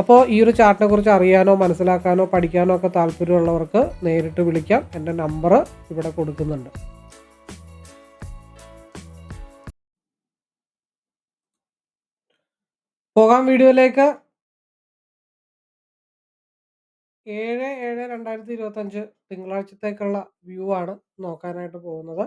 അപ്പോൾ ഈ ഒരു ചാർട്ടിനെ കുറിച്ച് അറിയാനോ മനസ്സിലാക്കാനോ പഠിക്കാനോ ഒക്കെ താല്പര്യമുള്ളവർക്ക് നേരിട്ട് വിളിക്കാം. എന്റെ നമ്പർ ഇവിടെ കൊടുക്കുന്നുണ്ട്. പോകാം വീഡിയോയിലേക്ക്. ഏഴ് ഏഴ് രണ്ടായിരത്തി ഇരുപത്തഞ്ച് തിങ്കളാഴ്ചത്തേക്കുള്ള വ്യൂ ആണ് നോക്കാനായിട്ട് പോകുന്നത്.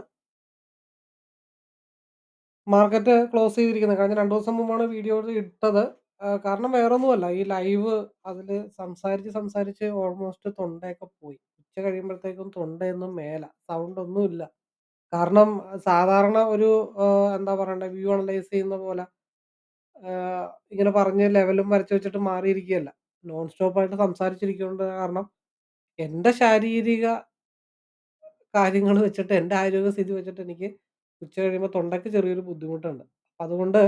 മാർക്കറ്റ് ക്ലോസ് ചെയ്തിരിക്കുന്നത്. കഴിഞ്ഞ രണ്ട് ദിവസം മുമ്പാണ് വീഡിയോ ഇട്ടത്. ആ, കാരണം വേറൊന്നുമല്ല. ഈ ലൈവ് അതിൽ സംസാരിച്ച് സംസാരിച്ച് ഓൾമോസ്റ്റ് തൊണ്ടയൊക്കെ പോയി. ഉച്ച കഴിയുമ്പോഴത്തേക്കും തൊണ്ടയൊന്നും മേല സൗണ്ട് ഒന്നുമില്ല കാരണം സാധാരണ ഒരു എന്താ പറയണ്ടേ വ്യൂ അനലൈസ് ചെയ്യുന്ന പോലെ ഇങ്ങനെ പറഞ്ഞ് ലെവലും വരച്ച് വെച്ചിട്ട് മാറിയിരിക്കുകയല്ല. നോൺ സ്റ്റോപ്പ് ആയിട്ട് സംസാരിച്ചിരിക്കുന്നത് കാരണം എന്റെ ശാരീരിക കാര്യങ്ങൾ വെച്ചിട്ട് എന്റെ ആരോഗ്യസ്ഥിതി വെച്ചിട്ട് എനിക്ക് ഉച്ച കഴിയുമ്പോൾ തൊണ്ടയ്ക്ക് ചെറിയൊരു ബുദ്ധിമുട്ടുണ്ട്. അതുകൊണ്ട്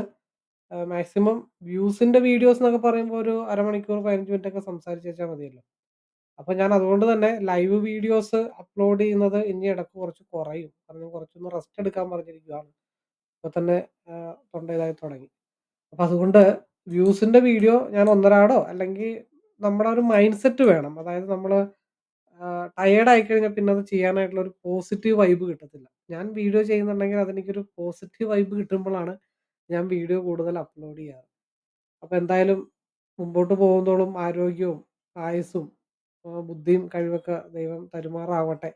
മാക്സിമം വ്യൂസിന്റെ വീഡിയോസ് എന്നൊക്കെ പറയുമ്പോൾ ഒരു അരമണിക്കൂർ പതിനഞ്ച് മിനിറ്റ് ഒക്കെ സംസാരിച്ച് വെച്ചാൽ മതിയല്ലോ. അപ്പോൾ ഞാൻ അതുകൊണ്ട് തന്നെ ലൈവ് വീഡിയോസ് അപ്ലോഡ് ചെയ്യുന്നത് ഇനി ഇടയ്ക്ക് കുറച്ച് കുറയും. കാരണം കുറച്ചൊന്ന് റെസ്റ്റ് എടുക്കാൻ പറഞ്ഞിരിക്കുകയാണ് ഇപ്പൊ തന്നെ തൊണ്ട തുടങ്ങി. അപ്പോൾ അതുകൊണ്ട് വ്യൂസിന്റെ വീഡിയോ ഞാൻ ഒന്നരാടോ അല്ലെങ്കിൽ നമ്മുടെ ഒരു മൈൻഡ് സെറ്റ് വേണം. അതായത് നമ്മൾ ടയേർഡ് ആയി കഴിഞ്ഞാൽ പിന്നെ അത് ചെയ്യാനായിട്ടുള്ള ഒരു പോസിറ്റീവ് വൈബ് കിട്ടത്തില്ല. ഞാൻ വീഡിയോ ചെയ്യുന്നുണ്ടെങ്കിൽ അതെനിക്കൊരു പോസിറ്റീവ് വൈബ് കിട്ടുമ്പോഴാണ് ഞാൻ വീഡിയോ കൂടുതൽ അപ്ലോഡ് ചെയ്യാറ്. അപ്പോൾ എന്തായാലും മുമ്പോട്ട് പോകുന്നതോളം ആരോഗ്യവും ആയുസ്സും ബുദ്ധിയും കഴിവൊക്കെ ദൈവം തരുമാറാവട്ടെ.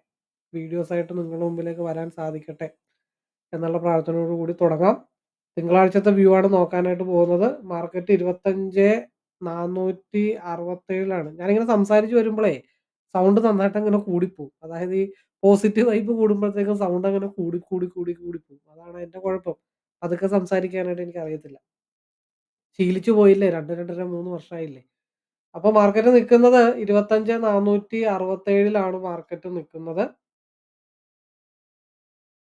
വീഡിയോസായിട്ട് നിങ്ങളുടെ മുമ്പിലേക്ക് വരാൻ സാധിക്കട്ടെ എന്നുള്ള പ്രാർത്ഥനയോട് കൂടി തുടങ്ങാം. തിങ്കളാഴ്ചത്തെ വ്യൂ ആണ് നോക്കാനായിട്ട് പോകുന്നത്. മാർക്കറ്റ് ഇരുപത്തഞ്ച് നാനൂറ്റി അറുപത്തേഴിലാണ്. ഞാനിങ്ങനെ സംസാരിച്ച് വരുമ്പോഴേ സൗണ്ട് നന്നായിട്ട് അങ്ങനെ കൂടിപ്പോവും. അതായത് ഈ പോസിറ്റീവ് വൈബ് കൂടുമ്പോഴത്തേക്കും സൗണ്ട് അങ്ങനെ കൂടി കൂടി കൂടി കൂടി പോകും അതാണ് എന്റെ കുഴപ്പം. അതൊക്കെ സംസാരിക്കാനായിട്ട് എനിക്ക് അറിയത്തില്ല ശീലിച്ചു പോയില്ലേ? രണ്ട് രണ്ടര മൂന്ന് വർഷമായില്ലേ അപ്പൊ മാർക്കറ്റ് നാനൂറ്റി അറുപത്തേഴിലാണ് മാർക്കറ്റ് നിൽക്കുന്നത്.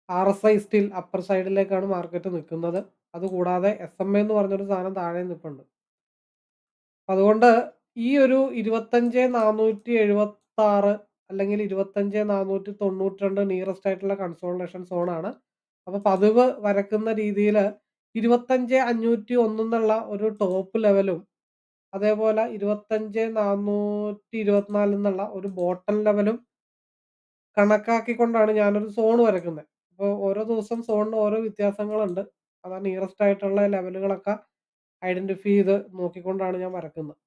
R S I still upper സൈഡിലേക്കാണ് market നിൽക്കുന്നത്. അതുകൂടാതെ എസ് എം എന്ന് പറഞ്ഞൊരു സാധനം താഴെ നിൽപ്പുണ്ട്. അതുകൊണ്ട് ഈ ഒരു ഇരുപത്തഞ്ച് നാനൂറ്റി എഴുപത്തി ആറ് അല്ലെങ്കിൽ ഇരുപത്തഞ്ച് നാനൂറ്റി തൊണ്ണൂറ്റി രണ്ട് നിയറസ്റ്റ് ആയിട്ടുള്ള കൺസോൾട്ടേഷൻ സോണാണ് അപ്പൊ പതിവ് വരക്കുന്ന രീതിയിൽ ഇരുപത്തഞ്ച് അഞ്ഞൂറ്റി ഒന്നെന്നുള്ള ഒരു ടോപ്പ് ലെവലും അതേപോലെ ഇരുപത്തഞ്ച് നാനൂറ്റി ഇരുപത്തിനാല് എന്നുള്ള ഒരു ബോട്ടം ലെവലും കണക്കാക്കിക്കൊണ്ടാണ് ഞാനൊരു സോൺ വരക്കുന്നത് അപ്പോൾ ഓരോ ദിവസം സോണിന് ഓരോ വ്യത്യാസങ്ങളുണ്ട്. അതാ നിയറസ്റ്റ് ആയിട്ടുള്ള ലെവലുകളൊക്കെ ഐഡന്റിഫൈ ചെയ്ത് നോക്കിക്കൊണ്ടാണ് ഞാൻ വരക്കുന്നത്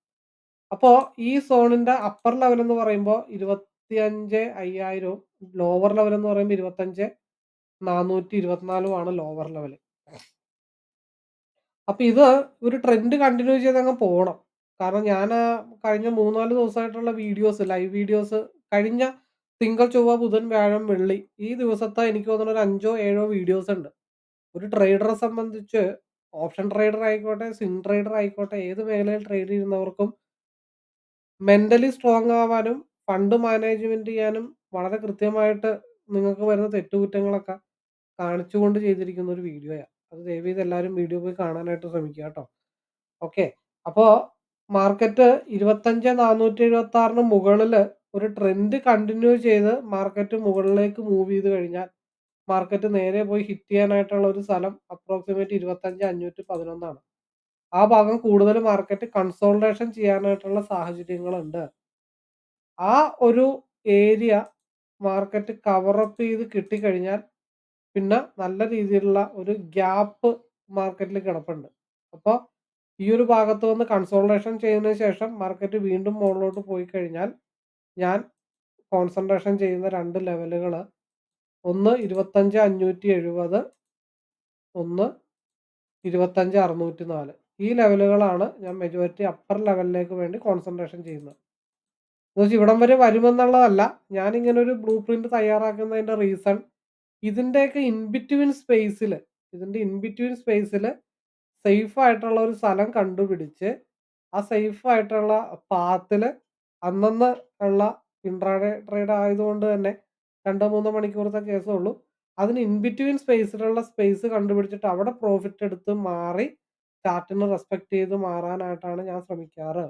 അപ്പോൾ ഈ സോണിന്റെ അപ്പർ ലെവൽ എന്ന് പറയുമ്പോൾ ഇരുപത്തിയഞ്ച് അയ്യായിരവും ലോവർ ലെവൽ എന്ന് പറയുമ്പോൾ ഇരുപത്തഞ്ച് നാനൂറ്റി ഇരുപത്തിനാലുമാണ് ലോവർ ലെവൽ അപ്പൊ ഇത് ഒരു ട്രെൻഡ് കണ്ടിന്യൂ ചെയ്ത് അങ്ങ് പോകണം കാരണം ഞാൻ കഴിഞ്ഞ മൂന്നാൽ ദിവസമായിട്ടുള്ള വീഡിയോസ് ലൈവ് വീഡിയോസ് കഴിഞ്ഞ തിങ്കൾ ചൊവ്വ ബുധൻ വ്യാഴം വെള്ളി ഈ ദിവസത്തെ എനിക്ക് തോന്നുന്ന ഒരു അഞ്ചോ ഏഴോ വീഡിയോസ് ഉണ്ട്. ഒരു ട്രേഡറെ സംബന്ധിച്ച് ഓപ്ഷൻ ട്രേഡർ ആയിക്കോട്ടെ സ്വിംഗ് ട്രേഡർ ആയിക്കോട്ടെ ഏത് മേഖലയിൽ ട്രേഡ് ചെയ്യുന്നവർക്കും മെന്റലി സ്ട്രോങ് ആവാനും ഫണ്ട് മാനേജ്മെന്റ് ചെയ്യാനും വളരെ കൃത്യമായിട്ട് നിങ്ങൾക്ക് വരുന്ന തെറ്റുകുറ്റങ്ങളൊക്കെ കാണിച്ചുകൊണ്ട് ചെയ്തിരിക്കുന്ന ഒരു വീഡിയോയാണ് അത് ദയവ് ചെയ്ത് എല്ലാവരും വീഡിയോ പോയി കാണാനായിട്ട് ശ്രമിക്കുക കേട്ടോ. ഓക്കെ. അപ്പോൾ മാർക്കറ്റ് ഇരുപത്തഞ്ച് നാനൂറ്റി എഴുപത്തി ആറിന് മുകളിൽ ഒരു ട്രെൻഡ് കണ്ടിന്യൂ ചെയ്ത് മാർക്കറ്റ് മുകളിലേക്ക് മൂവ് ചെയ്ത് കഴിഞ്ഞാൽ മാർക്കറ്റ് നേരെ പോയി ഹിറ്റ് ചെയ്യാനായിട്ടുള്ള ഒരു സ്ഥലം അപ്രോക്സിമേറ്റ് ഇരുപത്തഞ്ച് അഞ്ഞൂറ്റി പതിനൊന്നാണ് ആ ഭാഗം കൂടുതൽ മാർക്കറ്റ് കൺസോൾട്ടേഷൻ ചെയ്യാനായിട്ടുള്ള സാഹചര്യങ്ങളുണ്ട്. ആ ഒരു ഏരിയ മാർക്കറ്റ് കവറപ്പ് ചെയ്ത് കിട്ടിക്കഴിഞ്ഞാൽ പിന്നെ നല്ല രീതിയിലുള്ള ഒരു ഗ്യാപ്പ് മാർക്കറ്റിൽ കിടപ്പുണ്ട്. അപ്പോൾ ഈ ഒരു ഭാഗത്ത് വന്ന് കൺസോൾട്ടേഷൻ ചെയ്തതിന് ശേഷം മാർക്കറ്റ് വീണ്ടും മുകളിലോട്ട് പോയി കഴിഞ്ഞാൽ ഞാൻ കോൺസെൻട്രേഷൻ ചെയ്യുന്ന രണ്ട് ലെവലുകൾ ഒന്ന് ഇരുപത്തഞ്ച് അഞ്ഞൂറ്റി എഴുപത് ഒന്ന് ഇരുപത്തഞ്ച് അറുന്നൂറ്റി നാല്. ഈ ലെവലുകളാണ് ഞാൻ മെജോറിറ്റി അപ്പർ ലെവലിലേക്ക് വേണ്ടി കോൺസെൻട്രേഷൻ ചെയ്യുന്നത്. എന്ന് വെച്ചാൽ ഇവിടം വരെ വരുമെന്നുള്ളതല്ല. ഞാനിങ്ങനെ ഒരു ബ്ലൂ പ്രിന്റ് തയ്യാറാക്കുന്നതിന്റെ റീസൺ ഇതിന്റെയൊക്കെ ഇൻബിറ്റ്വീൻ സ്പേസിൽ ഇതിന്റെ ഇൻബിറ്റ്വീൻ സ്പേസിൽ സേഫ് ആയിട്ടുള്ള ഒരു സ്ഥലം കണ്ടുപിടിച്ച് ആ സേഫ് ആയിട്ടുള്ള പാത്തിൽ അന്നന്ന് ഉള്ള ഇൻട്രാഡേ ട്രേഡ് ആയതുകൊണ്ട് തന്നെ രണ്ടോ മൂന്നോ മണിക്കൂറത്തെ കേസേ ഉള്ളൂ. അതിന് ഇൻബിറ്റ്വീൻ സ്പേസിലുള്ള സ്പേസ് കണ്ടുപിടിച്ചിട്ട് അവിടെ പ്രോഫിറ്റ് എടുത്ത് മാറി ചാർട്ടിന് റെസ്പെക്ട് ചെയ്ത് മാറാനായിട്ടാണ് ഞാൻ ശ്രമിക്കാറ്.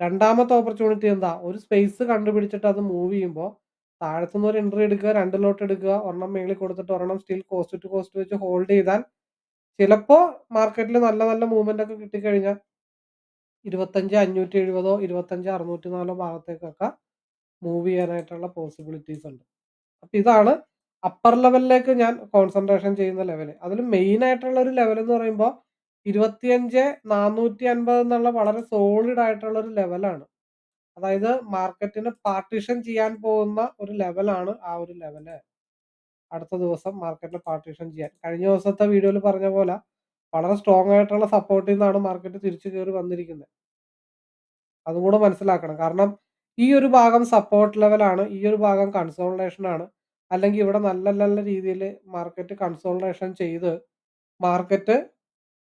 രണ്ടാമത്തെ ഓപ്പർച്യൂണിറ്റി എന്താ? ഒരു സ്പേസ് കണ്ടുപിടിച്ചിട്ട് അത് മൂവ് ചെയ്യുമ്പോൾ താഴത്തുനിന്ന് ഒരു എൻട്രി എടുക്കുക രണ്ട് ലോട്ട് എടുക്കുക ഒരെണ്ണം മേളിൽ കൊടുത്തിട്ട് ഒരെണ്ണം സ്റ്റിൽ കോസ്റ്റ് ടു കോസ്റ്റ് വെച്ച് ഹോൾഡ് ചെയ്താൽ ചിലപ്പോൾ മാർക്കറ്റിൽ നല്ല നല്ല മൂവ്മെന്റ് ഒക്കെ കിട്ടിക്കഴിഞ്ഞാൽ ഇരുപത്തഞ്ച് അഞ്ഞൂറ്റി എഴുപതോ ഇരുപത്തഞ്ച് അറുന്നൂറ്റി നാലോ ഭാഗത്തേക്കൊക്കെ മൂവ് ചെയ്യാനായിട്ടുള്ള പോസിബിലിറ്റീസ് ഉണ്ട്. അപ്പം ഇതാണ് അപ്പർ ലെവലിലേക്ക് ഞാൻ കോൺസെൻട്രേഷൻ ചെയ്യുന്ന ലെവൽ അതിൽ മെയിൻ ആയിട്ടുള്ള ഒരു ലെവൽ എന്ന് പറയുമ്പോൾ ഇരുപത്തിയഞ്ച് നാനൂറ്റി അൻപത് എന്നുള്ള വളരെ സോളിഡ് ആയിട്ടുള്ള ഒരു ലെവലാണ് അതായത് മാർക്കറ്റിന് പാർട്ടീഷൻ ചെയ്യാൻ പോകുന്ന ഒരു ലെവലാണ് ആ ഒരു ലെവൽ അടുത്ത ദിവസം മാർക്കറ്റിൽ പാർട്ടീഷൻ ചെയ്യാൻ. കഴിഞ്ഞ ദിവസത്തെ വീഡിയോയിൽ പറഞ്ഞ പോലെ വളരെ സ്ട്രോങ് ആയിട്ടുള്ള സപ്പോർട്ടിൽ നിന്നാണ് മാർക്കറ്റ് തിരിച്ചു കയറി വന്നിരിക്കുന്നത്. അതും കൂടെ മനസ്സിലാക്കണം. കാരണം ഈ ഒരു ഭാഗം സപ്പോർട്ട് ലെവലാണ് ഈ ഒരു ഭാഗം കൺസോൾട്ടേഷൻ ആണ്. അല്ലെങ്കിൽ ഇവിടെ നല്ല നല്ല രീതിയിൽ മാർക്കറ്റ് കൺസോൾട്ടേഷൻ ചെയ്ത് മാർക്കറ്റ്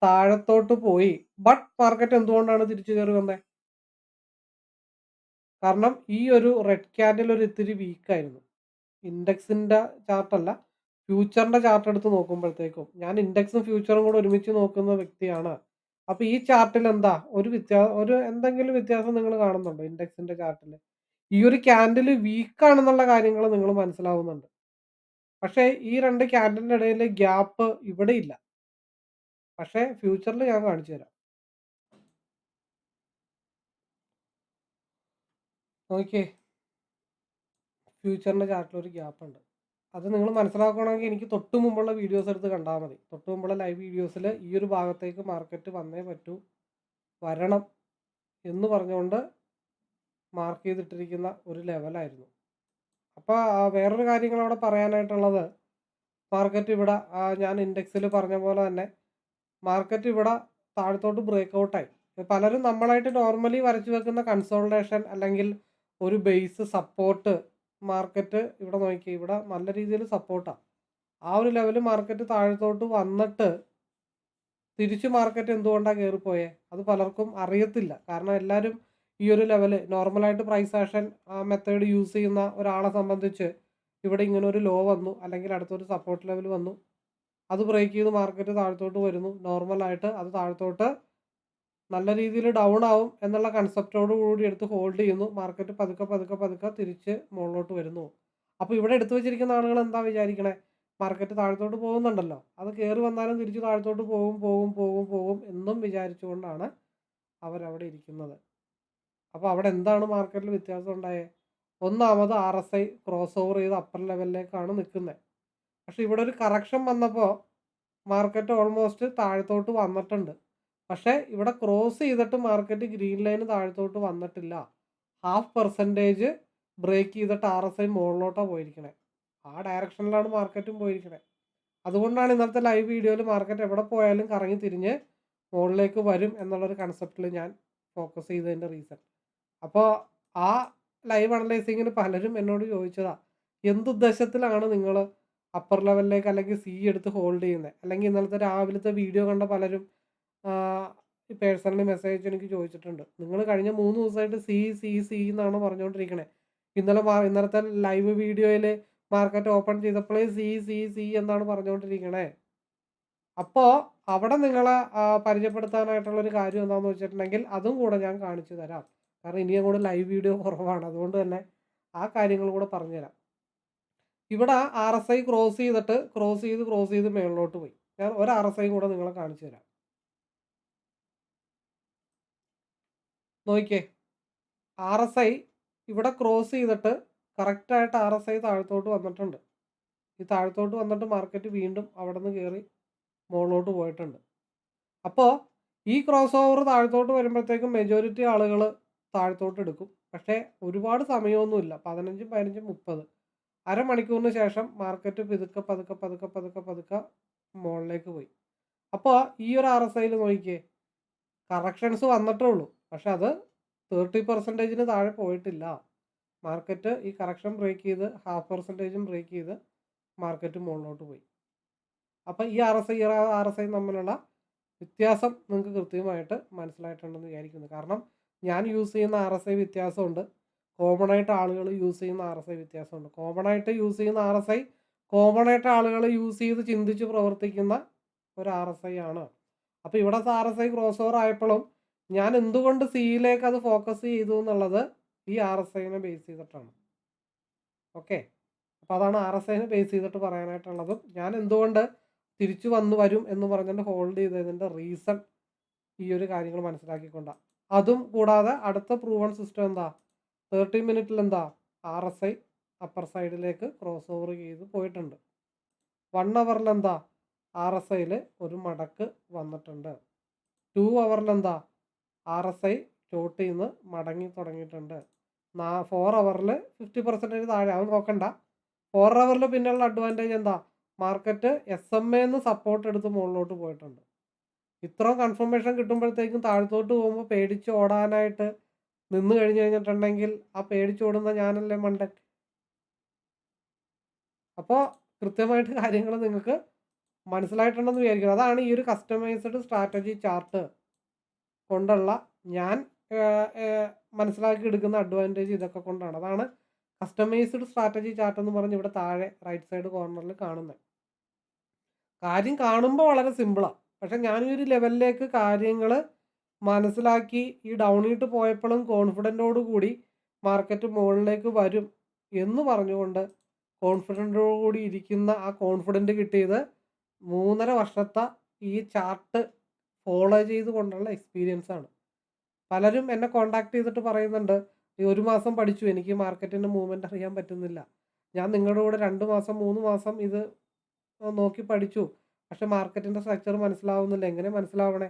താഴത്തോട്ട് പോയി. ബട്ട് മാർക്കറ്റ് എന്തുകൊണ്ടാണ് തിരിച്ചു കയറി വന്നത് കാരണം ഈ ഒരു റെഡ് ക്യാൻഡിൽ ഒരു ഇത്തിരി വീക്കായിരുന്നു ഇൻഡെക്സിന്റെ ചാർട്ടല്ല ഫ്യൂച്ചറിന്റെ ചാർട്ട് എടുത്ത് നോക്കുമ്പോഴത്തേക്കും ഞാൻ ഇൻഡെക്സും ഫ്യൂച്ചറും കൂടെ ഒരുമിച്ച് നോക്കുന്ന വ്യക്തിയാണ്. അപ്പോൾ ഈ ചാർട്ടിൽ എന്താ? ഒരു വ്യത്യാസം ഒരു എന്തെങ്കിലും വ്യത്യാസം നിങ്ങൾ കാണുന്നുണ്ടോ ഇൻഡെക്സിന്റെ ചാർട്ടിൽ ഈ ഒരു ക്യാൻഡിൽ വീക്കാണെന്നുള്ള കാര്യങ്ങൾ നിങ്ങൾ മനസ്സിലാവുന്നുണ്ട്. പക്ഷേ ഈ രണ്ട് ക്യാൻഡലിന്റെ ഇടയിൽ ഗ്യാപ്പ് ഇവിടെ ഇല്ല. പക്ഷേ ഫ്യൂച്ചറിൽ ഞാൻ കാണിച്ചു തരാം. നോക്കിയേ. ഫ്യൂച്ചറിന്റെ ചാർട്ടിൽ ഒരു ഗ്യാപ്പ് ഉണ്ട്. അത് നിങ്ങൾ മനസ്സിലാക്കണമെങ്കിൽ എനിക്ക് തൊട്ട് മുമ്പുള്ള വീഡിയോസ് എടുത്ത് കണ്ടാൽ മതി. തൊട്ട് മുമ്പുള്ള ലൈവ് വീഡിയോസിൽ ഈ ഒരു ഭാഗത്തേക്ക് മാർക്കറ്റ് വന്നേ പറ്റൂ. വരണം എന്ന് പറഞ്ഞുകൊണ്ട് മാർക്ക് ചെയ്തിട്ടിരിക്കുന്ന ഒരു ലെവലായിരുന്നു. അപ്പോൾ വേറൊരു കാര്യങ്ങൾ അവിടെ പറയാനായിട്ടുള്ളത് മാർക്കറ്റ് ഇവിടെ ഞാൻ ഇൻഡെക്സിൽ പറഞ്ഞ പോലെ തന്നെ മാർക്കറ്റ് ഇവിടെ താഴത്തോട്ട് ഔട്ടായി പലരും നമ്മളായിട്ട് നോർമലി വരച്ചു വെക്കുന്ന കൺസോൾട്ടേഷൻ അല്ലെങ്കിൽ ഒരു ബേസ് സപ്പോർട്ട് മാർക്കറ്റ് ഇവിടെ നോക്കി ഇവിടെ നല്ല രീതിയിൽ സപ്പോർട്ടാണ് ആ. ഒരു ലെവൽ മാർക്കറ്റ് താഴത്തോട്ട് വന്നിട്ട് തിരിച്ചു മാർക്കറ്റ് എന്തുകൊണ്ടാണ് കയറിപ്പോയേ അത് പലർക്കും അറിയത്തില്ല. കാരണം എല്ലാവരും ഈ ഒരു ലെവൽ നോർമലായിട്ട് പ്രൈസ് ആക്ഷൻ മെത്തേഡ് യൂസ് ചെയ്യുന്ന ഒരാളെ സംബന്ധിച്ച് ഇവിടെ ഇങ്ങനെ ഒരു ലോ വന്നു അല്ലെങ്കിൽ അടുത്തൊരു സപ്പോർട്ട് ലെവൽ വന്നു. അത് ബ്രേക്ക് ചെയ്ത് മാർക്കറ്റ് താഴത്തോട്ട് വരുന്നു. നോർമൽ ആയിട്ട് അത് താഴത്തോട്ട് നല്ല രീതിയിൽ ഡൗൺ ആവും എന്നുള്ള കൺസെപ്റ്റോട് കൂടി എടുത്ത് ഹോൾഡ് ചെയ്യുന്നു. മാർക്കറ്റ് പതുക്കെ പതുക്കെ പതുക്കെ തിരിച്ച് മുകളിലോട്ട് വരുന്നു. അപ്പോൾ ഇവിടെ എടുത്തു വെച്ചിരിക്കുന്ന ആളുകൾ എന്താ വിചാരിക്കണേ? മാർക്കറ്റ് താഴത്തോട്ട് പോകുന്നുണ്ടല്ലോ. അത് കയറി വന്നാലും തിരിച്ച് താഴത്തോട്ട് പോകും പോകും പോകും പോകും എന്നും വിചാരിച്ചുകൊണ്ടാണ് അവരവിടെ ഇരിക്കുന്നത്. അപ്പോൾ അവിടെ എന്താണ് മാർക്കറ്റിൽ വ്യത്യാസം ഉണ്ടായത് ഒന്നാമത് R S I cross over ചെയ്ത് അപ്പർ ലെവലിലേക്കാണ് നിൽക്കുന്നത്. പക്ഷെ ഇവിടെ ഒരു കറക്ഷൻ വന്നപ്പോൾ മാർക്കറ്റ് ഓൾമോസ്റ്റ് താഴത്തോട്ട് വന്നിട്ടുണ്ട്. പക്ഷേ ഇവിടെ ക്രോസ് ചെയ്തിട്ട് മാർക്കറ്റ് ഗ്രീൻ ലൈന് താഴത്തോട്ട് വന്നിട്ടില്ല. ഹാഫ് പെർസെന്റേജ് ബ്രേക്ക് ചെയ്തിട്ട് ആർ എസ് ഐ മുകളിലോട്ടാണ് പോയിരിക്കണേ. ആ ഡയറക്ഷനിലാണ് മാർക്കറ്റും പോയിരിക്കണേ. അതുകൊണ്ടാണ് ഇന്നത്തെ ലൈവ് വീഡിയോയിൽ മാർക്കറ്റ് എവിടെ പോയാലും കറങ്ങി തിരിഞ്ഞ് മുകളിലേക്ക് വരും എന്നുള്ളൊരു കൺസെപ്റ്റിൽ ഞാൻ ഫോക്കസ് ചെയ്തതിന്റെ റീസൺ അപ്പോൾ ആ ലൈവ് അനലൈസിങ്ങിന് പലരും എന്നോട് ചോദിച്ചതാ എന്തുദ്ദേശത്തിലാണ് നിങ്ങൾ അപ്പർ ലെവലിലേക്ക് അല്ലെങ്കിൽ സി എടുത്ത് ഹോൾഡ് ചെയ്യുന്നത് അല്ലെങ്കിൽ ഇന്നലത്തെ രാവിലത്തെ വീഡിയോ കണ്ട പലരും പേഴ്സണലി മെസ്സേജ് എനിക്ക് ചോദിച്ചിട്ടുണ്ട്. നിങ്ങൾ കഴിഞ്ഞ മൂന്ന് ദിവസമായിട്ട് സി സി സി എന്നാണ് പറഞ്ഞുകൊണ്ടിരിക്കണേ ഇന്നലെ ഇന്നലത്തെ ലൈവ് വീഡിയോയിൽ മാർക്കറ്റ് ഓപ്പൺ ചെയ്തപ്പോഴേ സി സി സി എന്നാണ് പറഞ്ഞുകൊണ്ടിരിക്കണേ അപ്പോൾ അവിടെ നിങ്ങളെ പരിചയപ്പെടുത്താനായിട്ടുള്ളൊരു കാര്യം എന്താണെന്ന് വെച്ചിട്ടുണ്ടെങ്കിൽ അതും കൂടെ ഞാൻ കാണിച്ചു തരാം. കാരണം ഇനിയും കൂടെ ലൈവ് വീഡിയോ കുറവാണ്. അതുകൊണ്ട് തന്നെ ആ കാര്യങ്ങൾ കൂടെ പറഞ്ഞുതരാം. ഇവിടെ ആർ എസ് ഐ ക്രോസ് ചെയ്തിട്ട് ക്രോസ് ചെയ്ത് ക്രോസ് ചെയ്ത് മേളിലോട്ട് പോയി. ഞാൻ ഒരു ആർ എസ് ഐ കൂടെ നിങ്ങളെ കാണിച്ചു തരാം. നോക്കിയേ. ആർ എസ് ഐ ഇവിടെ ക്രോസ് ചെയ്തിട്ട് കറക്റ്റായിട്ട് ആർ എസ് ഐ താഴത്തോട്ട് വന്നിട്ടുണ്ട്. ഈ താഴത്തോട്ട് വന്നിട്ട് മാർക്കറ്റ് വീണ്ടും അവിടെ നിന്ന് കയറി മുകളിലോട്ട് പോയിട്ടുണ്ട്. അപ്പോൾ ഈ ക്രോസ് ഓവർ താഴത്തോട്ട് വരുമ്പോഴത്തേക്കും മെജോറിറ്റി ആളുകൾ താഴത്തോട്ട് എടുക്കും. പക്ഷേ ഒരുപാട് സമയമൊന്നുമില്ല. പതിനഞ്ചും പതിനഞ്ചും മുപ്പത്. അരമണിക്കൂറിന് ശേഷം മാർക്കറ്റ് പതുക്കെ പതുക്കെ പതുക്കെ പതുക്കെ പതുക്കെ മുകളിലേക്ക് പോയി. അപ്പോൾ ഈ ഒരു ആർ എസ് ഐയിൽ നോക്കിയേ കറക്ഷൻസ് വന്നിട്ടേ ഉള്ളൂ. പക്ഷെ അത് തേർട്ടി പെർസെന്റേജിന് താഴെ പോയിട്ടില്ല. മാർക്കറ്റ് ഈ കറക്ഷൻ ബ്രേക്ക് ചെയ്ത് ഹാഫ് പെർസെന്റേജും ബ്രേക്ക് ചെയ്ത് മാർക്കറ്റ് മുകളിലോട്ട് പോയി. അപ്പോൾ ഈ R S I R S I തമ്മിലുള്ള വ്യത്യാസം നിങ്ങൾക്ക് കൃത്യമായിട്ട് മനസ്സിലായിട്ടുണ്ടെന്ന് വിചാരിക്കുന്നു. കാരണം ഞാൻ യൂസ് ചെയ്യുന്ന ആർ എസ് ഐ വ്യത്യാസമുണ്ട്. കോമൺ ആയിട്ട് ആളുകൾ യൂസ് ചെയ്യുന്ന ആർ എസ് ഐ വ്യത്യാസമുണ്ട്. കോമൺ ആയിട്ട് യൂസ് ചെയ്യുന്ന ആർ എസ് ഐ കോമൺ ആയിട്ട് ആളുകൾ യൂസ് ചെയ്ത് ചിന്തിച്ച് പ്രവർത്തിക്കുന്ന ഒരു ആർ എസ് ഐ ആണ്. അപ്പോൾ ഇവിടെ R S I cross over ആയപ്പോഴും ഞാൻ എന്തുകൊണ്ട് സിയിലേക്ക് അത് ഫോക്കസ് ചെയ്തു എന്നുള്ളത് ഈ ആർ എസ് ഐനെ ബേസ് ചെയ്തിട്ടാണ്. ഓക്കെ അപ്പോൾ അതാണ് ആർ എസ് ഐനെ ബേസ് ചെയ്തിട്ട് പറയാനായിട്ടുള്ളതും ഞാൻ എന്തുകൊണ്ട് തിരിച്ചു വന്നു വരും എന്ന് പറഞ്ഞിട്ട് ഹോൾഡ് ചെയ്തതിന്റെ റീസൺ ഈ ഒരു കാര്യങ്ങൾ മനസ്സിലാക്കിക്കൊണ്ടാണ് അതും കൂടാതെ അടുത്ത പ്രൂവൺ സിസ്റ്റം എന്താ? തേർട്ടി മിനിറ്റിൽ എന്താ ആർ എസ് ഐ അപ്പർ സൈഡിലേക്ക് ക്രോസ് ഓവർ ചെയ്ത് പോയിട്ടുണ്ട്. വൺ അവറിൽ എന്താ ആർ എസ് ഐയിൽ ഒരു മടക്ക് വന്നിട്ടുണ്ട്. ടു അവറിൽ എന്താ ആർ എസ് ഐ ചോട്ടിൽ നിന്ന് മടങ്ങി തുടങ്ങിയിട്ടുണ്ട്. നാ ഫോർ അവറിൽ ഫിഫ്റ്റി പെർസെന്റേജ് താഴെ. അവൻ നോക്കണ്ട. ഫോർ അവറിൽ പിന്നെയുള്ള അഡ്വാന്റേജ് എന്താ? മാർക്കറ്റ് എസ് എം എന്ന് സപ്പോർട്ട് എടുത്ത് മുകളിലോട്ട് പോയിട്ടുണ്ട്. ഇത്രയും കൺഫർമേഷൻ കിട്ടുമ്പോഴത്തേക്കും താഴത്തോട്ട് പോകുമ്പോൾ പേടിച്ച് ഓടാനായിട്ട് നിന്ന് കഴിഞ്ഞു കഴിഞ്ഞിട്ടുണ്ടെങ്കിൽ ആ പേടിച്ചോടുന്ന ഞാനല്ലേ മണ്ടൻ? അപ്പോൾ കൃത്യമായിട്ട് കാര്യങ്ങൾ നിങ്ങൾക്ക് മനസ്സിലായിട്ടുണ്ടെന്ന് വിചാരിക്കുന്നു. അതാണ് ഈ ഒരു കസ്റ്റമൈസ്ഡ് സ്ട്രാറ്റജി ചാർട്ട് കൊണ്ടുള്ള ഞാൻ മനസ്സിലാക്കി എടുക്കുന്ന അഡ്വാന്റേജ് ഇതൊക്കെ കൊണ്ടാണ്. അതാണ് കസ്റ്റമൈസ്ഡ് സ്ട്രാറ്റജി ചാർട്ട് എന്ന് പറഞ്ഞ് ഇവിടെ താഴെ റൈറ്റ് സൈഡ് കോർണറിൽ കാണുന്നത്. കാര്യം കാണുമ്പോൾ വളരെ സിമ്പിളാണ് പക്ഷെ ഞാൻ ഈ ഒരു ലെവലിലേക്ക് കാര്യങ്ങൾ മനസ്സിലാക്കി ഈ ഡൗൺ ഡൗണിട്ട് പോയപ്പോഴും കോൺഫിഡന്റോട് കൂടി മാർക്കറ്റ് മുകളിലേക്ക് വരും എന്ന് പറഞ്ഞുകൊണ്ട് കോൺഫിഡന്റോടു കൂടി ഇരിക്കുന്ന ആ കോൺഫിഡന്റ് കിട്ടിയത് മൂന്നര വർഷത്തെ ഈ ചാർട്ട് ഫോളോ ചെയ്ത് കൊണ്ടുള്ള എക്സ്പീരിയൻസ് ആണ്. പലരും എന്നെ കോണ്ടാക്ട് ചെയ്തിട്ട് പറയുന്നുണ്ട് ഈ ഒരു മാസം പഠിച്ചു എനിക്ക് മാർക്കറ്റിന്റെ മൂവ്മെന്റ് അറിയാൻ പറ്റുന്നില്ല. ഞാൻ നിങ്ങളുടെ കൂടെ രണ്ട് മാസം മൂന്ന് മാസം ഇത് നോക്കി പഠിച്ചു. പക്ഷെ മാർക്കറ്റിന്റെ സ്ട്രക്ചർ മനസ്സിലാവുന്നില്ല. എങ്ങനെ മനസ്സിലാവണേ?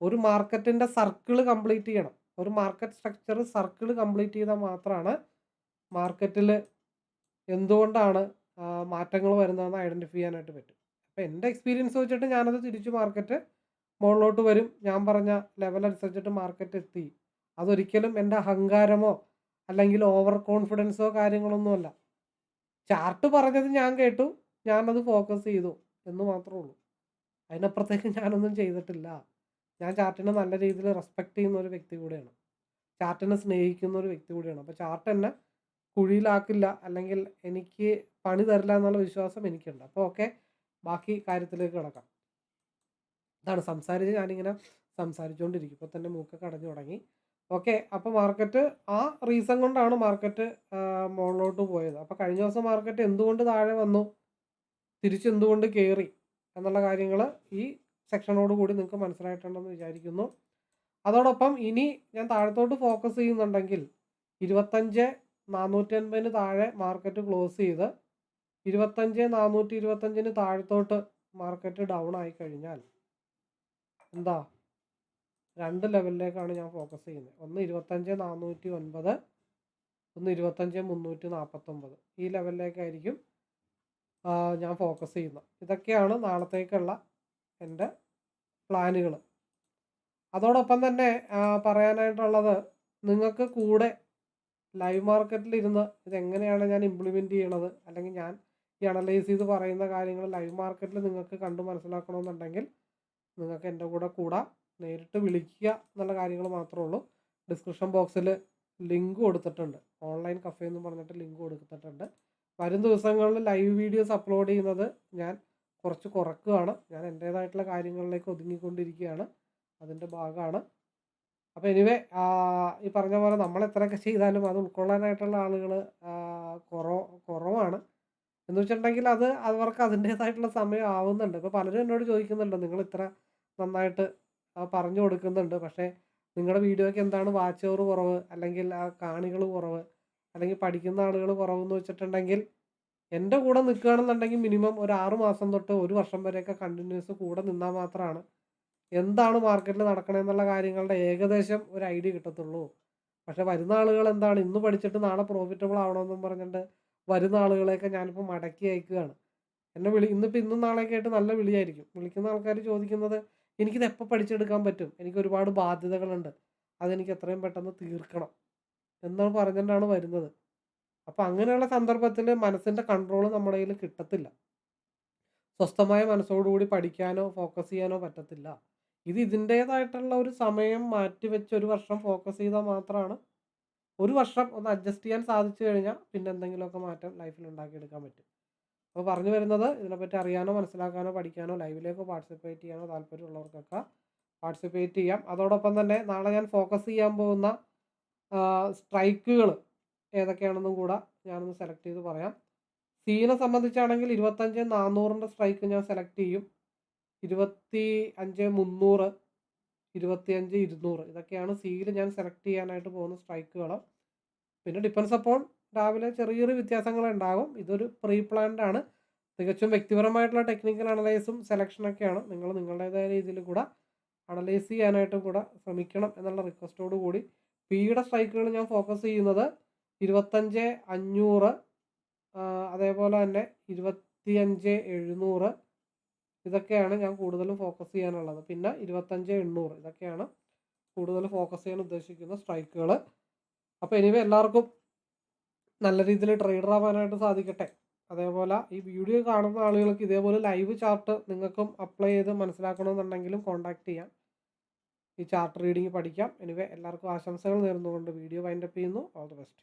ഒരു മാർക്കറ്റിന്റെ സർക്കിൾ കംപ്ലീറ്റ് ചെയ്യണം. ഒരു മാർക്കറ്റ് സ്ട്രക്ചർ സർക്കിൾ കംപ്ലീറ്റ് ചെയ്താൽ മാത്രമാണ് മാർക്കറ്റിൽ എന്തുകൊണ്ടാണ് മാറ്റങ്ങൾ വരുന്നതെന്ന് ഐഡന്റിഫൈ ചെയ്യാനായിട്ട് പറ്റും. അപ്പോൾ എന്റെ എക്സ്പീരിയൻസ് വെച്ചിട്ട് ഞാനത് തിരിച്ചു മാർക്കറ്റ് മുകളിലോട്ട് വരും. ഞാൻ പറഞ്ഞ ലെവൽ അനുസരിച്ചിട്ട് മാർക്കറ്റ് എത്തി. അതൊരിക്കലും എന്റെ അഹങ്കാരമോ അല്ലെങ്കിൽ ഓവർ കോൺഫിഡൻസോ കാര്യങ്ങളൊന്നുമല്ല ചാർട്ട് പറഞ്ഞത് ഞാൻ കേട്ടു. ഞാനത് ഫോക്കസ് ചെയ്തു എന്ന് മാത്രമേ ഉള്ളൂ. അതിനപ്പുറത്തേക്ക് ഞാനൊന്നും ചെയ്തിട്ടില്ല. ഞാൻ ചാർട്ടിനെ നല്ല രീതിയിൽ റെസ്പെക്ട് ചെയ്യുന്ന ഒരു വ്യക്തി കൂടെയാണ്. ചാർട്ടിനെ സ്നേഹിക്കുന്ന ഒരു വ്യക്തി കൂടിയാണ്. അപ്പോൾ ചാർട്ട് എന്നെ കുഴിയിലാക്കില്ല അല്ലെങ്കിൽ എനിക്ക് പണി തരില്ല എന്നുള്ള വിശ്വാസം എനിക്കുണ്ട്. അപ്പോൾ ഓക്കെ ബാക്കി കാര്യത്തിലേക്ക് കിടക്കാം. ഇതാണ് സംസാരിച്ച് ഞാനിങ്ങനെ സംസാരിച്ചുകൊണ്ടിരിക്കും ഇപ്പോൾ തന്നെ മൂക്കൊക്കെ കടഞ്ഞു തുടങ്ങി. ഓക്കെ അപ്പോൾ മാർക്കറ്റ് ആ റീസൺ കൊണ്ടാണ് മാർക്കറ്റ് മുകളിലോട്ട് പോയത്. അപ്പോൾ കഴിഞ്ഞ ദിവസം മാർക്കറ്റ് എന്തുകൊണ്ട് താഴെ വന്നു? തിരിച്ചെന്തുകൊണ്ട് കയറി എന്നുള്ള കാര്യങ്ങൾ ഈ സെക്ഷനോട് കൂടി നിങ്ങൾക്ക് മനസ്സിലായിട്ടുണ്ടെന്ന് വിചാരിക്കുന്നു. അതോടൊപ്പം ഇനി ഞാൻ താഴത്തോട്ട് ഫോക്കസ് ചെയ്യുന്നുണ്ടെങ്കിൽ ഇരുപത്തഞ്ച് നാനൂറ്റി അൻപതിന് താഴെ മാർക്കറ്റ് ക്ലോസ് ചെയ്ത് ഇരുപത്തഞ്ച് നാനൂറ്റി ഇരുപത്തഞ്ചിന് താഴത്തോട്ട് മാർക്കറ്റ് ഡൗൺ ആയി കഴിഞ്ഞാൽ എന്താ? രണ്ട് ലെവലിലേക്കാണ് ഞാൻ ഫോക്കസ് ചെയ്യുന്നത്. ഒന്ന് ഇരുപത്തഞ്ച് നാനൂറ്റി ഒൻപത് ഒന്ന് ഇരുപത്തഞ്ച് മുന്നൂറ്റി നാൽപ്പത്തൊമ്പത് ഈ ലെവലിലേക്കായിരിക്കും ഞാൻ ഫോക്കസ് ചെയ്യുന്നത്. ഇതൊക്കെയാണ് നാളത്തേക്കുള്ള എന്റെ പ്ലാനുകൾ. അതോടൊപ്പം തന്നെ പറയാനായിട്ടുള്ളത് നിങ്ങൾക്ക് കൂടെ ലൈവ് മാർക്കറ്റിൽ ഇരുന്ന് ഇതെങ്ങനെയാണ് ഞാൻ ഇംപ്ലിമെന്റ് ചെയ്യണത് അല്ലെങ്കിൽ ഞാൻ ഈ അനലൈസ് ചെയ്ത് പറയുന്ന കാര്യങ്ങൾ ലൈവ് മാർക്കറ്റിൽ നിങ്ങൾക്ക് കണ്ടു മനസ്സിലാക്കണമെന്നുണ്ടെങ്കിൽ നിങ്ങൾക്ക് എന്റെ കൂടെ കൂടാം. നേരിട്ട് വിളിക്കുക എന്നുള്ള കാര്യങ്ങൾ മാത്രമേ ഉള്ളൂ. ഡിസ്ക്രിപ്ഷൻ ബോക്സിൽ ലിങ്ക് കൊടുത്തിട്ടുണ്ട്. ഓൺലൈൻ കഫേ എന്ന് പറഞ്ഞിട്ട് ലിങ്ക് കൊടുത്തിട്ടുണ്ട്. വരും ദിവസങ്ങളിൽ ലൈവ് വീഡിയോസ് അപ്ലോഡ് ചെയ്യുന്നത് ഞാൻ കുറച്ച് കുറക്കുകയാണ്. ഞാൻ എന്റേതായിട്ടുള്ള കാര്യങ്ങളിലേക്ക് ഒതുങ്ങിക്കൊണ്ടിരിക്കുകയാണ്. അതിന്റെ ഭാഗമാണ്. അപ്പോൾ എനിവേ ഈ പറഞ്ഞ പോലെ നമ്മൾ എത്രയൊക്കെ ചെയ്താലും അത് ഉൾക്കൊള്ളാനായിട്ടുള്ള ആളുകൾ കുറവ് കുറവാണ്. എന്ന് വെച്ചിട്ടുണ്ടെങ്കിൽ അത് അവർക്ക് അതിന്റേതായിട്ടുള്ള സമയം ആവുന്നുണ്ട്. ഇപ്പോൾ പലരും എന്നോട് ചോദിക്കുന്നുണ്ട് നിങ്ങൾ ഇത്ര നന്നായിട്ട് പറഞ്ഞു കൊടുക്കുന്നുണ്ട്. പക്ഷേ നിങ്ങളുടെ വീഡിയോയ്ക്ക് എന്താണ് വാച്ച് കുറവ്? അല്ലെങ്കിൽ കാണികൾ കുറവ്? അല്ലെങ്കിൽ പഠിക്കുന്ന ആളുകൾ കുറവെന്ന് വെച്ചിട്ടുണ്ടെങ്കിൽ എന്റെ കൂടെ നിൽക്കുകയാണെന്നുണ്ടെങ്കിൽ മിനിമം ഒരു ആറ് മാസം തൊട്ട് ഒരു വർഷം വരെയൊക്കെ കണ്ടിന്യൂസ് കൂടെ നിന്നാൽ മാത്രമാണ്. എന്താണ് മാർക്കറ്റിൽ നടക്കണമെന്നുള്ള കാര്യങ്ങളുടെ ഏകദേശം ഒരു ഐഡിയ കിട്ടത്തുള്ളൂ. പക്ഷെ വരുന്ന ആളുകൾ എന്താണ്? ഇന്ന് പഠിച്ചിട്ട് നാളെ പ്രോഫിറ്റബിൾ ആവണമെന്നും പറഞ്ഞിട്ട് വരുന്ന ആളുകളെയൊക്കെ ഞാനിപ്പോൾ മടക്കി അയക്കുകയാണ്. എന്നെ വിളി ഇന്നിപ്പോൾ ഇന്നും നാളെയൊക്കെ ആയിട്ട് നല്ല വിളിയായിരിക്കും. വിളിക്കുന്ന ആൾക്കാർ ചോദിക്കുന്നത് എനിക്കിത് എപ്പോൾ പഠിച്ചെടുക്കാൻ പറ്റും? എനിക്ക് ഒരുപാട് ബാധ്യതകളുണ്ട്. അതെനിക്ക് എത്രയും പെട്ടെന്ന് തീർക്കണം. എന്നാണ് പറഞ്ഞിട്ടാണ് വരുന്നത്. അപ്പോൾ അങ്ങനെയുള്ള സന്ദർഭത്തിൽ മനസ്സിന്റെ കൺട്രോൾ നമ്മുടെ കയ്യിൽ കിട്ടത്തില്ല. സ്വസ്ഥമായ മനസ്സോടുകൂടി പഠിക്കാനോ ഫോക്കസ് ചെയ്യാനോ പറ്റത്തില്ല. ഇത് ഇതിന്റേതായിട്ടുള്ള ഒരു സമയം മാറ്റി വെച്ച് ഒരു വർഷം ഫോക്കസ് ചെയ്താൽ മാത്രമാണ് ഒരു വർഷം ഒന്ന് അഡ്ജസ്റ്റ് ചെയ്യാൻ സാധിച്ചു കഴിഞ്ഞാൽ പിന്നെ എന്തെങ്കിലുമൊക്കെ മാറ്റം ലൈഫിൽ ഉണ്ടാക്കിയെടുക്കാൻ പറ്റും. അപ്പോൾ പറഞ്ഞു വരുന്നത് ഇതിനെപ്പറ്റി അറിയാനോ മനസ്സിലാക്കാനോ പഠിക്കാനോ ലൈവിലേക്ക് പാർട്ടിസിപ്പേറ്റ് ചെയ്യാനോ താല്പര്യമുള്ളവർക്കൊക്കെ പാർട്ടിസിപ്പേറ്റ് ചെയ്യാം. അതോടൊപ്പം തന്നെ നാളെ ഞാൻ ഫോക്കസ് ചെയ്യാൻ പോകുന്ന സ്ട്രൈക്കുകൾ ഏതൊക്കെയാണെന്നും കൂടെ ഞാനൊന്ന് സെലക്ട് ചെയ്ത് പറയാം. സീനെ സംബന്ധിച്ചാണെങ്കിൽ ഇരുപത്തഞ്ച് നാനൂറിന്റെ സ്ട്രൈക്ക് ഞാൻ സെലക്ട് ചെയ്യും. ഇരുപത്തി അഞ്ച് മുന്നൂറ് ഇരുപത്തിയഞ്ച് ഇരുന്നൂറ് ഇതൊക്കെയാണ് സിയിൽ ഞാൻ സെലക്ട് ചെയ്യാനായിട്ട് പോകുന്ന സ്ട്രൈക്കുകൾ പിന്നെ ഡിഫൻസ് അപ്പോൾ രാവിലെ ചെറിയ ചെറിയ വ്യത്യാസങ്ങൾ ഉണ്ടാകും ഇതൊരു പ്രീ പ്ലാൻഡ് ആണ്. തികച്ചും വ്യക്തിപരമായിട്ടുള്ള ടെക്നിക്കൽ അനലൈസും സെലക്ഷനൊക്കെയാണ് നിങ്ങൾ നിങ്ങളുടേതായ രീതിയിൽ കൂടെ അനലൈസ് ചെയ്യാനായിട്ടും കൂടെ ശ്രമിക്കണം എന്നുള്ള റിക്വസ്റ്റോടു കൂടി പിയുടെ സ്ട്രൈക്കുകൾ ഞാൻ ഫോക്കസ് ചെയ്യുന്നത് ഇരുപത്തഞ്ച് അഞ്ഞൂറ് അതേപോലെ തന്നെ ഇരുപത്തിയഞ്ച് എഴുന്നൂറ്. ഇതൊക്കെയാണ് ഞാൻ കൂടുതലും ഫോക്കസ് ചെയ്യാനുള്ളത്. പിന്നെ ഇരുപത്തഞ്ച് എണ്ണൂറ് ഇതൊക്കെയാണ് കൂടുതൽ ഫോക്കസ് ചെയ്യാൻ ഉദ്ദേശിക്കുന്ന സ്ട്രൈക്കുകൾ അപ്പോൾ എനിവേ എല്ലാവർക്കും നല്ല രീതിയിൽ ട്രേഡർ ആവാനായിട്ട് സാധിക്കട്ടെ. അതേപോലെ ഈ വീഡിയോ കാണുന്ന ആളുകൾക്ക് ഇതേപോലെ ലൈവ് ചാർട്ട് നിങ്ങൾക്കും അപ്ലൈ ചെയ്ത് മനസ്സിലാക്കണമെന്നുണ്ടെങ്കിലും കോൺടാക്ട് ചെയ്യാം. ഈ ചാർട്ട് റീഡിംഗ് പഠിക്കാം. എനിവേ എല്ലാവർക്കും ആശംസകൾ നേർന്നുകൊണ്ട് വീഡിയോ വൈൻഡപ്പ് ചെയ്യുന്നു. All the best